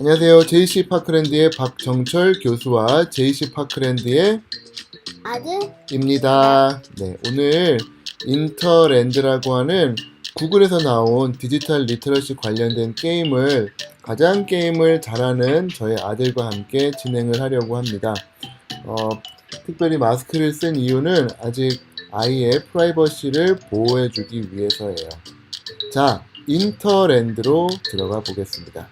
안녕하세요. JC 파크랜드의 박정철 교수와 JC 파크랜드의 아들? 입니다. 네, 오늘 인터랜드라고 하는 구글에서 나온 디지털 리터러시 관련된 게임을 가장 게임을 잘하는 저의 아들과 함께 진행을 하려고 합니다. 어, 특별히 마스크를 쓴 이유는 아직 아이의 프라이버시를 보호해주기 위해서예요. 자, 인터랜드로 들어가 보겠습니다.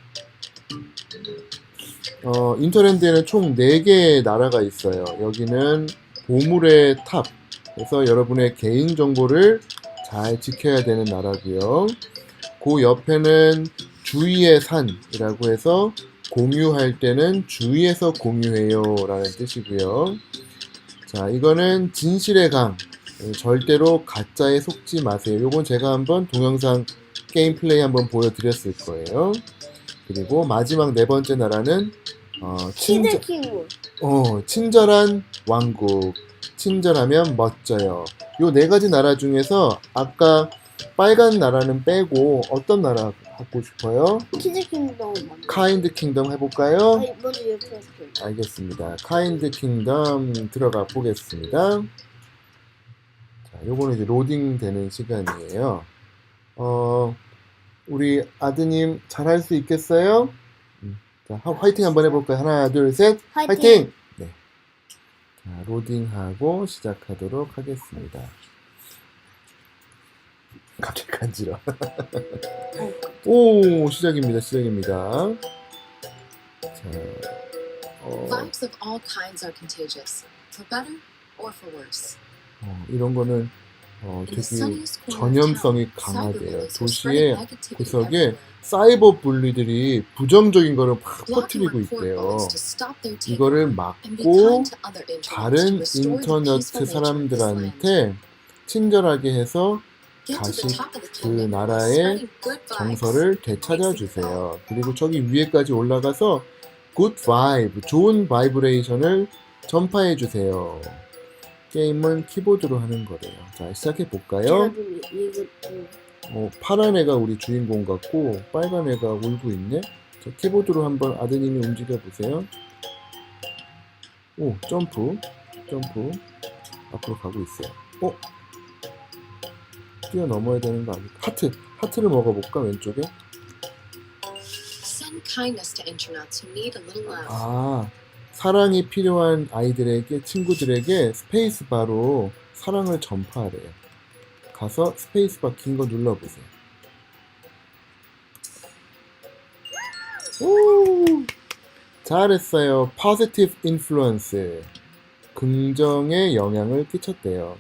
어, 인터랜드에는 총 4개의 나라가 있어요. 여기는 보물의 탑. 그래서 여러분의 개인 정보를 잘 지켜야 되는 나라고요. 그 옆에는 주위의 산이라고 해서 공유할 때는 주위에서 공유해요 라는 뜻이고요. 자, 이거는 진실의 강. 예, 절대로 가짜에 속지 마세요. 요건 제가 한번 동영상 게임 플레이 한번 보여드렸을 거예요. 그리고 마지막 네 번째 나라는 어, 친절. 어, 친절한 왕국. 친절하면 멋져요. 요 네 가지 나라 중에서 아까 빨간 나라는 빼고 어떤 나라 갖고 싶어요? 먼저. 카인드 킹덤 해볼까요? 아니, 먼저 이렇게 할게요. 알겠습니다. 카인드 킹덤 들어가 보겠습니다. 자, 요거는 이제 로딩 되는 시간이에요. 어, 우리 아드님 잘할 수 있겠어요? 음, 자, 하- 화이팅 한번 해볼까요? 하나, 둘, 셋. 화이팅! 화이팅! 네. 자, 로딩하고 시작하도록 하겠습니다. 갑자기 간지러. 오, 시작입니다. 시작입니다. 자, 어, Vibes of all kinds are contagious, for better or for worse. 어, 이런 거는 어, 되게 전염성이 강하대요. 도시의 구석에 사이버 분리들이 부정적인 거를 막 퍼뜨리고 있대요. 이거를 막고 다른 인터넷. 사람들한테 친절하게 해서 다시 그 나라의 good. 정서를 되찾아 주세요. 그리고 저기 위에까지 올라가서 굿 바이브, 좋은 바이브레이션을 전파해 주세요. 게임은 키보드로 하는 거래요. 자, 시작해 볼까요? 좀 어, 파란 애가 우리 주인공 같고 빨간 애가 울고 있네. 자, 키보드로 한번 아드님이 움직여 보세요. 오, 점프, 점프. 앞으로 가고 있어요. 어? 뛰어넘어야 되는 거 아닐까? 하트, 하트를 먹어볼까 왼쪽에? Send kindness to intronauts who need a little love. 아, 사랑이 필요한 아이들에게 친구들에게 스페이스 바로 사랑을 전파하래요. 가서 스페이스 바 긴 거 눌러보세요. 오, 잘했어요. positive influence. 긍정의 영향을 끼쳤대요.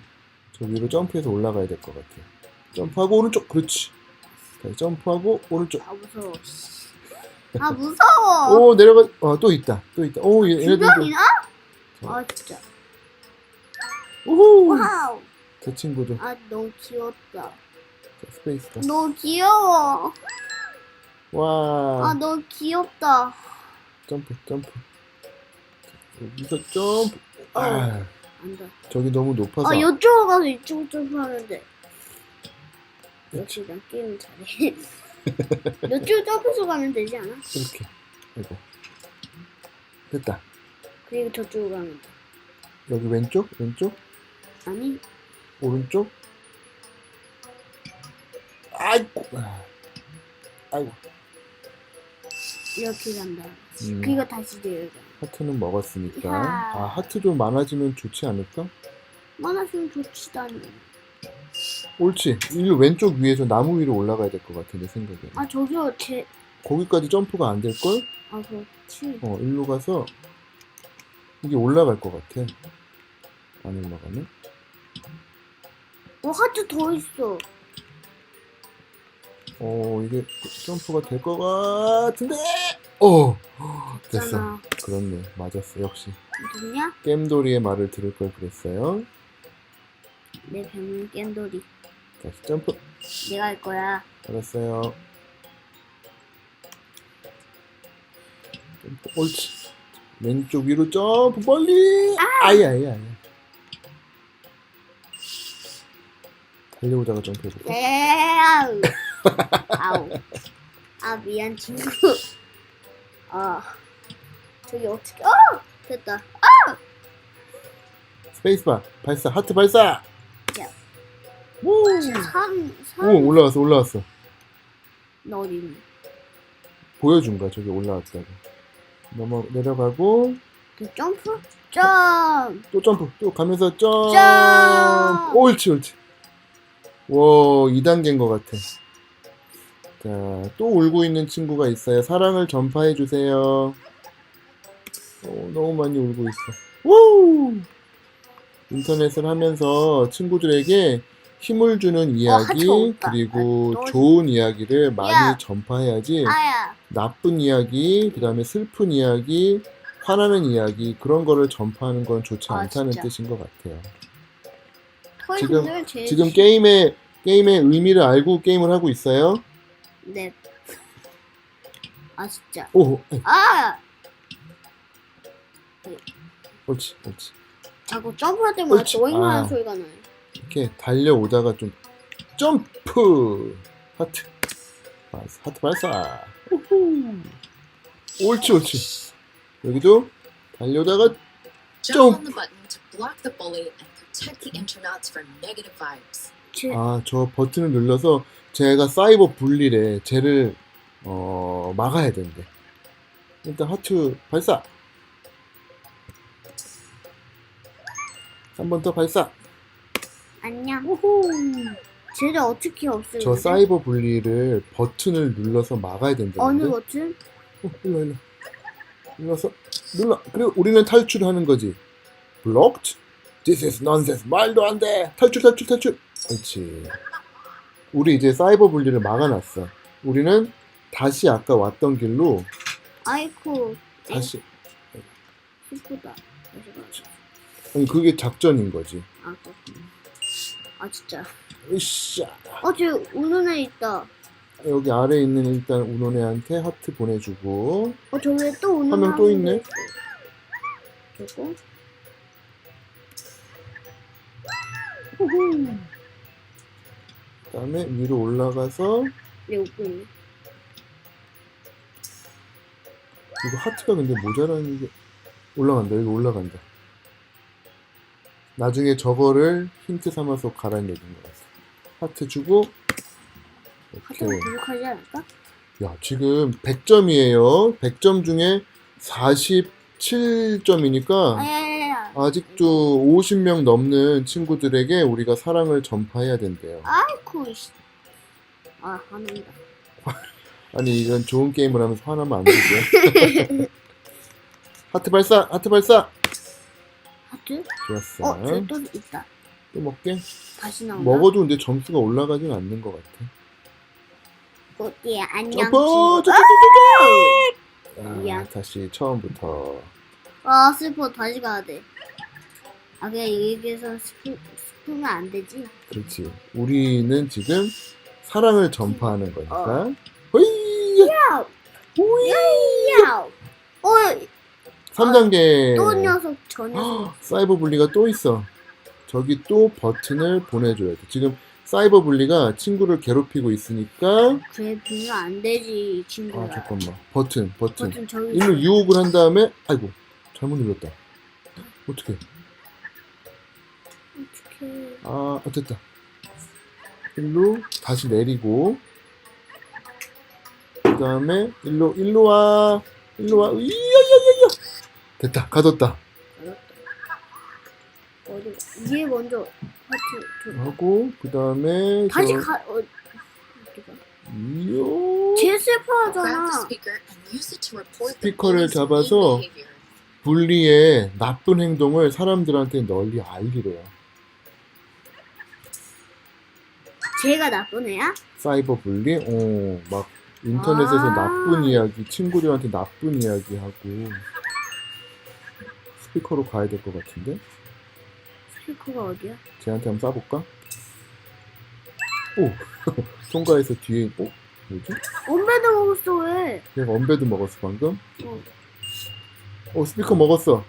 저 위로 점프해서 올라가야 될 것 같아요. 점프하고 오른쪽, 그렇지. 점프하고 오른쪽. 아 무서워. 아 무서워. 오 내려가 어또 있다 또 있다 오 얘- 얘네들도 주변이나? 어. 아 진짜. 오호 와우. 제 친구도 아 너무 귀엽다. 자, 스페이스다 너무 귀여워. 와 아 너무 귀엽다. 점프 점프 여기서 점프 아 안 돼. 저기 너무 높아서 아 이쪽으로 가서 이쪽 점프하는데. 역시 난 게임 잘해. 이쪽 점프해서 가면 되지 않아? 이렇게 아이고 됐다 그리고 저쪽으로 가면 돼. 여기 왼쪽 왼쪽 아니 오른쪽 아이고 아, 아이고 이렇게 간다. 음. 그리고 다시 내려가. 하트는 먹었으니까 야. 아 하트도 많아지면 좋지 않을까 많았으면 좋지다니. 옳지 일로 왼쪽 위에서 나무 위로 올라가야 될 것 같아 내 생각에 아 저기요 제. 거기까지 점프가 안 될 걸? 아 그렇지. 어, 일로 가서 이게 올라갈 것 같아. 안 올라가네? 어 하트 더 있어. 어, 이게 점프가 될 것 같은데? 어! 됐어. 있잖아. 그렇네. 맞았어. 역시. 됐냐? 겜돌이의 말을 들을 걸 그랬어요. 내 별명 깬돌이. 다시 점프. 내가 할 거야. 알았어요. 점프. 옳지. 왼쪽 위로 점프 멀리! 아야, 아야, 아야. 달려오다가 점프해볼까? 네, 아우. 아우. 아, 미안, 친구. 아 저기 어떻게 어 됐다 스페이스바 발사 하트 발사. 야. 오, 산, 산, 오 올라왔어 올라왔어. 너 어디 있니? 보여준 거야 저기 올라왔다고. 넘어 내려가고 그 점프? 점! 또 점프 또 가면서 점. 점! 옳지 옳지. 와 2단계인 것 같아. 자, 또 울고 있는 친구가 있어요. 사랑을 전파해 주세요. 어, 너무 많이 울고 있어. 우! 인터넷을 하면서 친구들에게 힘을 주는 이야기 하트 없다. 그리고 아, 너- 좋은 이야기를 많이 야. 전파해야지 아야 나쁜 이야기, 그다음에 슬픈 이야기, 화나는 이야기 그런 거를 전파하는 건 좋지 아, 않다는 진짜. 뜻인 것 같아요. 토이분들 제일 지금 쉬- 게임의 게임의 의미를 알고 게임을 하고 있어요. 네. 아 진짜 오, 아 옳지, 옳지. 자꾸 점프할 때마다 옳지. 조잉 하는 아. 소리가 나요 이렇게 달려오다가 좀 점프 하트 발사, 하트 발사. 우후. 옳지, 옳지. 여기도 달려오다가 Jump Jump. on the button to block the bully and protect the internets from negative vibes. 제, 아, 저 버튼을 눌러서 제가 사이버 분리래. 쟤를 어, 막아야 된대. 일단 하트 발사. 한 번 더 발사. 안녕 쟤를 어떻게 없애요? 저 사이버 분리를 버튼을 눌러서 막아야 된다는데. 어느 버튼? 어, 일로 일로. 눌러서 눌러. 그리고 우리는 탈출하는 거지. Blocked? This is nonsense. 말도 안 돼. 탈출 탈출 탈출. 그렇지. 우리 이제 사이버 분리를 막아놨어. 우리는 다시 아까 왔던 길로 아이쿠 다시 슬프다. 아니 그게 작전인 거지. 아 그렇구나 아 진짜 으쌰. 어쟤 우는 애 있다 여기 아래 있는 일단 운원애한테 하트 보내주고 어 저기 또 우는 화면 또 아이도 있네. 저거 그다음에 위로 올라가서 얘 웃고 있네 이거 하트가 근데 모자라는 게 올라간다. 여기 올라간다. 나중에 저거를 힌트 삼아서 가라는 얘기인 것 같아. 하트 주고 오케이. 부족하지 않을까? 야 지금 100점이에요. 100점 중에 47점이니까 아야야야 아직도 50명 넘는 친구들에게 우리가 사랑을 전파해야 된대요. 아이쿠 씨. 아 화난다 아니 이런 좋은 게임을 하면서 화나면 안 되죠. 하트 발사, 하트 발사. 하트? 좋았어. 어또 있다 또 먹게. 다시 나온다 먹어도 근데 점수가 올라가진 않는 것 같아. 꽃띠야 안녕 점프! 친구. 아, 미안. 다시 처음부터. 아 슬퍼 다시 가야 돼 아 그냥 여기에서 스프, 스프면 안 되지 그렇지. 우리는 지금 사랑을 전파하는 거니까. 어. 호이! 야! 호이! 야! 어, 3단계. 또 녀석 저 녀석. 사이버 분리가 또 있어. 저기 또 버튼을 보내줘야 돼. 지금 사이버 분리가 친구를 괴롭히고 있으니까. 그래, 비면 안 되지, 이 친구야. 아, 잠깐만. 버튼, 버튼. 버튼 저기. 일로 유혹을 한 다음에, 아이고, 잘못 눌렀다. 어떻게? 어떡해. 아, 아, 됐다. 일로 다시 내리고, 그 다음에 일로, 일로 와, 일로 와, 이야야야야! 됐다, 가뒀다. 어디, 위에 먼저 하트 줘. 하고, 그 다음에, 다시 저, 가, 어? 이요, 제일 슬퍼하잖아. 스피커를 잡아서. 분리의 나쁜 행동을 사람들한테 널리 알리래요. 제가 나쁜 애야? 사이버 분리, 어, 막 인터넷에서 아. 나쁜 이야기, 친구들한테 나쁜 이야기 하고 스피커로 가야 될 것 같은데? 스피커가 어디야? 쟤한테 한번 쏴볼까? 오! 통과해서 뒤에, 어? 뭐지? 엄마도 먹었어, 왜? 얘가 엄배도 먹었어, 방금? 어. 어, 스피커 먹었어.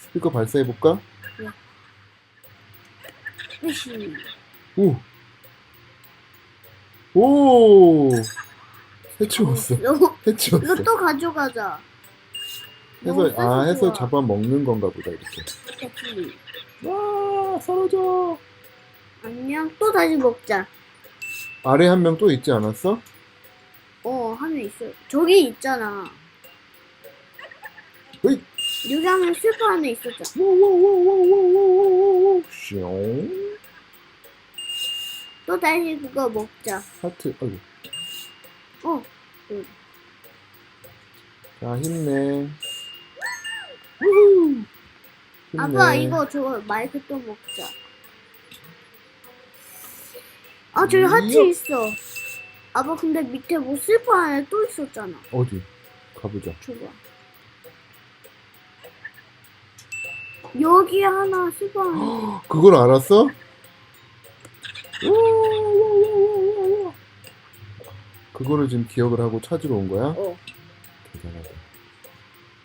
스피커 발사해볼까? 으쌰. 오! 오! 해치웠어. 이거 해치웠어. 이거 또 가져가자. 해서 아 해서. 잡아 먹는 건가 보다 이렇게. 와 사라져. 안녕. 또 다시 먹자. 아래 한 명 또 있지 않았어? 어, 하면 있어. 저기 있잖아. 으이. 여기 하면 슬퍼 안에 있었잖아. 또 다시 그거 먹자. 하트 아이고 어, 자 힘내 아빠 이거 저거 마이크 또 먹자. 아 저기 하트 이요. 있어. 아빠 근데 밑에 뭐 슬퍼 안에 또 있었잖아. 어디 가보자 줘봐. 여기 하나 슬퍼 안에. 그걸 알았어? 그거를 지금 기억을 하고 찾으러 온 거야? 어. 대단하다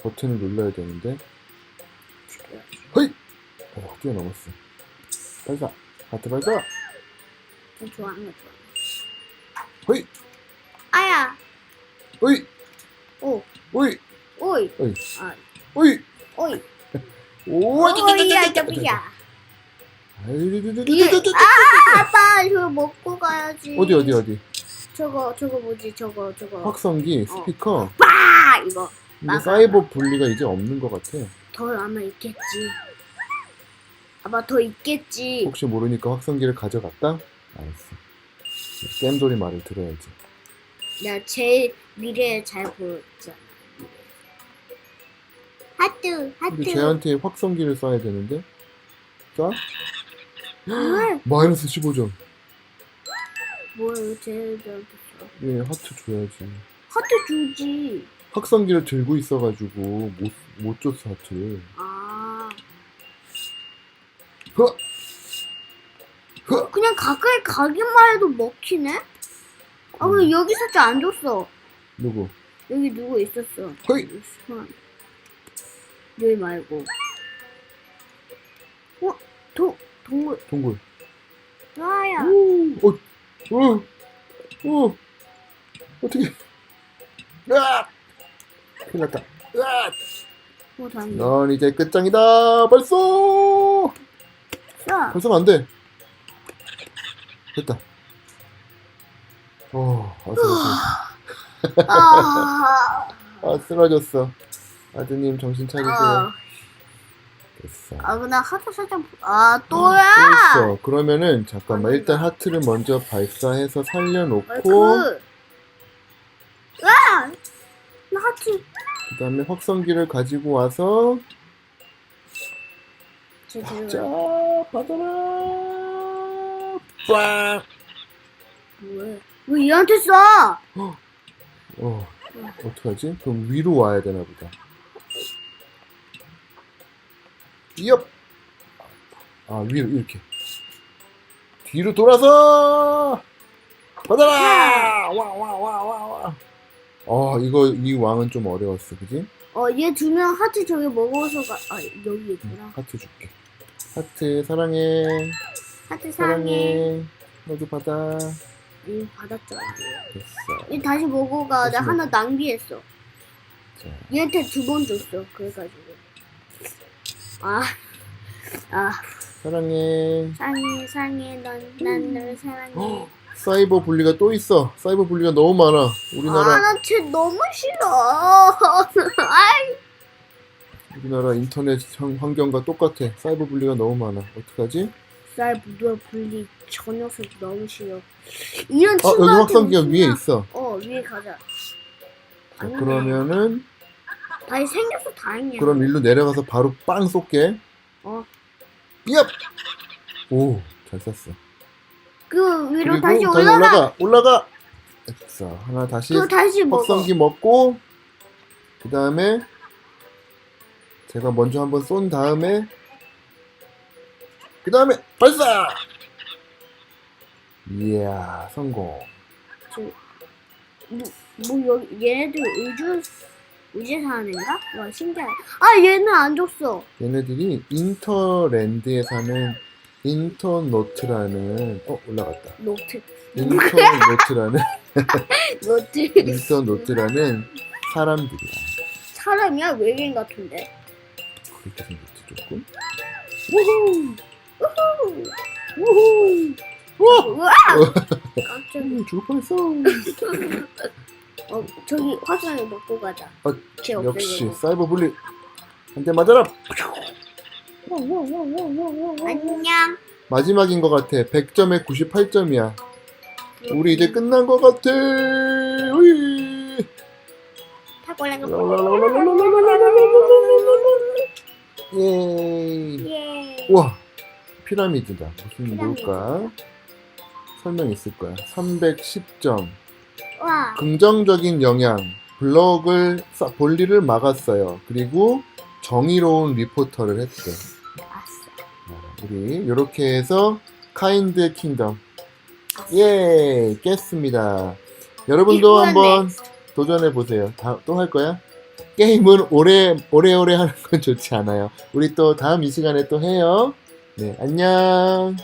버튼을 눌러야 되는데! 어, 뛰어넘었어 발사 하트 발사 저 좋아하는 거 좋아. 허이! 아야. 어이! 오. 어이! 오이. 아. 어이! 오이. 오와 오이야 저기야. 이게 어디 아 아빠 이거 먹고 가야지. 어디 어디 저거 저거 뭐지 저거 저거. 확성기 어. 스피커 빠 이거 맞아. 사이버 분리가 이제 없는 것 같아 더 아마 있겠지. 아마 더 있겠지. 혹시 모르니까 확성기를 가져갔다? 알았어 겜돌이 말을 들어야지 내가 제일 미래에 잘 보였잖아. 하트 하트. 근데 쟤한테 확성기를 쏴야 되는데 쏴? 왜? 마이너스 15점 뭐야 제일 잘 줬어. 얘 하트 줘야지 하트 주지. 확성기를 들고 있어가지고 못, 못 줬어 하트 아 흐! 흐! 그냥 가까이 가기만 해도 먹히네? 아 근데 여기 살짝 안 줬어. 누구? 여기 누구 있었어? 허이! 여기 말고. 어? 도, 동물. 동굴 아야. 오! 어! 어! 어! 어떻게 으악! 큰일 났다 으악! 어, 다행이다. 넌 이제 끝장이다 벌써 쏴. 벌써 안돼 됐다 어 아슬아슬 아, 아 쓰러졌어 아드님 정신 차리세요 아, 됐어 아, 그나 하트 살짝. 아, 또 또야! 있어 그러면은 잠깐만 일단 하트를 먼저 발사해서 살려놓고 그. 와! 나 하트. 그 다음에 확성기를 가지고 와서 제 자. 받아라 빵 왜? 왜 얘한테 쏴? 어, 어떡하지? 그럼 위로 와야 되나 보다. 이업! 아, 위로, 이렇게. 뒤로 돌아서! 받아라! 와, 와, 와, 와, 와. 어, 이거, 이 왕은 좀 어려웠어, 그지? 어, 얘 두 명 하트 저기 먹어서 가. 아, 여기 있구나. 하트 줄게. 하트, 사랑해. 하트 사랑해. 사랑해. 너도 받아. 이 받았잖아. 됐어. 얘 다시 먹어 가. 나 다시 하나. 낭비했어. 자, 얘한테 두 번 줬어. 그래가지고. 아, 아, 사랑해. 사랑해, 사랑해. 넌, 난 너를 사랑해. 헉, 사이버 분리가 또 있어. 사이버 분리가 너무 많아. 우리나라 아, 나 쟤 너무 싫어. 아이, 우리나라 인터넷 형- 환경과 똑같아. 사이버 분리가 너무 많아. 어떡하지? 쌀 무려 분리 저 녀석 너무 싫어. 이런 어, 친구한테 여기 확성기가 위에 말- 있어. 어, 위에 가자. 자, 그러면은 다시 생겨서 다행이야. 그럼 일로 내려가서 바로 빵 쏠게. 어. 얍! 오, 잘 쐈어. 그 위로 그리고 다시 올라가. 올라가. 올라가. 됐어. 하나 다시 그거 다시 먹어. 확성기 먹고 그 다음에 제가 먼저 한번 쏜 다음에 그 다음에 발사! 이야 성공. 뭐, 뭐 여기 얘네들 우주 우주에 사는 애인가? 와 신기하다. 아 얘는 안 줬어. 얘네들이 인터랜드에 사는 인터노트라는 어 올라갔다. 노트. 인턴 노트라는 노트 인턴 노트라는 사람들이야. 사람이야 외계인 같은데. 그렇게 생겼지 조금. 우후 우후 우후. 우와! 깜짝이야. 음, 죽을 뻔했어. 어, 저기 화장을 먹고 가자. 어, 쟤 역시 없애려고. 사이버 불리 한 대 맞아라. 안녕. 마지막인 것 같아. 100점에 98점이야. 우리 이제 끝난 것 같아. 우이. 타고랑 예. 예. 우와. 피라미드다. 무슨 피라미드. 뭘까? 설명 있을 거야. 310점. 와. 긍정적인 영향. 블럭을 싸- 볼일을 막았어요. 그리고 정의로운 리포터를 했대. 우리 이렇게 해서 카인드 킹덤 예 깼습니다. 여러분도 이거는 한번 도전해 보세요. 또 할 거야? 게임은 오래 오래오래 하는 건 좋지 않아요. 우리 또 다음 이 시간에 또 해요. 네 안녕.